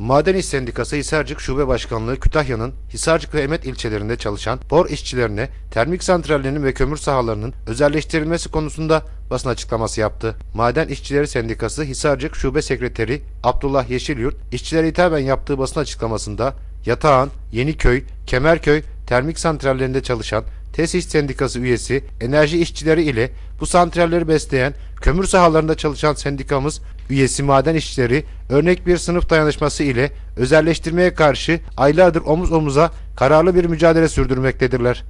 Maden İş Sendikası Hisarcık Şube Başkanlığı Kütahya'nın Hisarcık ve Emet ilçelerinde çalışan bor işçilerine termik santrallerinin ve kömür sahalarının özelleştirilmesi konusunda basın açıklaması yaptı. Maden İşçileri Sendikası Hisarcık Şube Sekreteri Abdullah Yeşilyurt, işçilere hitaben yaptığı basın açıklamasında Yatağan, Yeniköy, Kemerköy termik santrallerinde çalışan TESİS Sendikası üyesi enerji işçileri ile bu santralleri besleyen kömür sahalarında çalışan sendikamız üyesi maden işçileri örnek bir sınıf dayanışması ile özelleştirmeye karşı aylardır omuz omuza kararlı bir mücadele sürdürmektedirler.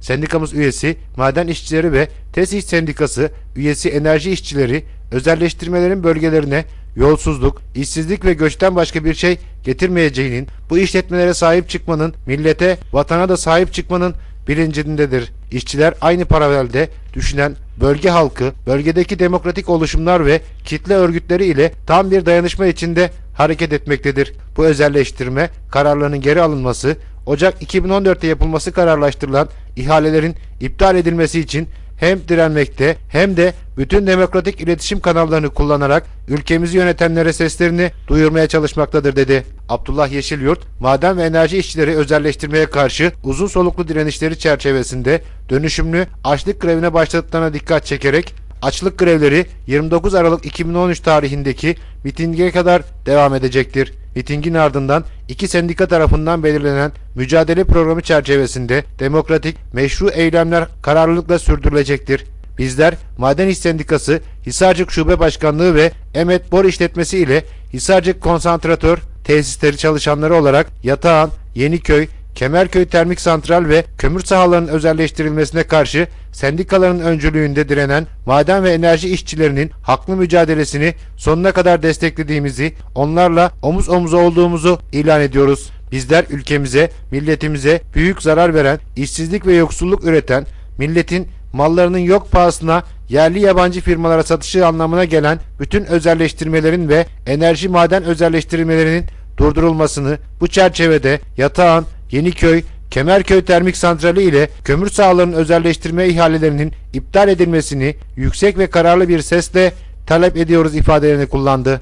Sendikamız üyesi maden işçileri ve TESİS Sendikası üyesi enerji işçileri özelleştirmelerin bölgelerine yolsuzluk, işsizlik ve göçten başka bir şey getirmeyeceğinin, bu işletmelere sahip çıkmanın, millete, vatana da sahip çıkmanın bilincindedir. İşçiler aynı paralelde düşünen bölge halkı, bölgedeki demokratik oluşumlar ve kitle örgütleri ile tam bir dayanışma içinde hareket etmektedir. Bu özelleştirme kararlarının geri alınması, Ocak 2014'te yapılması kararlaştırılan ihalelerin iptal edilmesi için hem direnmekte hem de bütün demokratik iletişim kanallarını kullanarak ülkemizi yönetenlere seslerini duyurmaya çalışmaktadır dedi. Abdullah Yeşilyurt, maden ve enerji işçileri özelleştirmeye karşı uzun soluklu direnişleri çerçevesinde dönüşümlü açlık grevine başladıklarına dikkat çekerek açlık grevleri 29 Aralık 2013 tarihindeki mitinge kadar devam edecektir. Mitingin ardından iki sendika tarafından belirlenen mücadele programı çerçevesinde demokratik, meşru eylemler kararlılıkla sürdürülecektir. Bizler Maden İş Sendikası, Hisarcık Şube Başkanlığı ve Emet Bor İşletmesi ile Hisarcık Konsantratör tesisleri çalışanları olarak Yatağan, Yeniköy, Kemerköy Termik Santral ve kömür sahalarının özelleştirilmesine karşı sendikaların öncülüğünde direnen maden ve enerji işçilerinin haklı mücadelesini sonuna kadar desteklediğimizi, onlarla omuz omuza olduğumuzu ilan ediyoruz. Bizler ülkemize, milletimize büyük zarar veren, işsizlik ve yoksulluk üreten, milletin mallarının yok pahasına yerli yabancı firmalara satışı anlamına gelen bütün özelleştirmelerin ve enerji maden özelleştirmelerinin durdurulmasını bu çerçevede Yatağan, Yeniköy, Kemerköy Termik Santrali ile kömür sahalarının özelleştirme ihalelerinin iptal edilmesini yüksek ve kararlı bir sesle talep ediyoruz ifadelerini kullandı.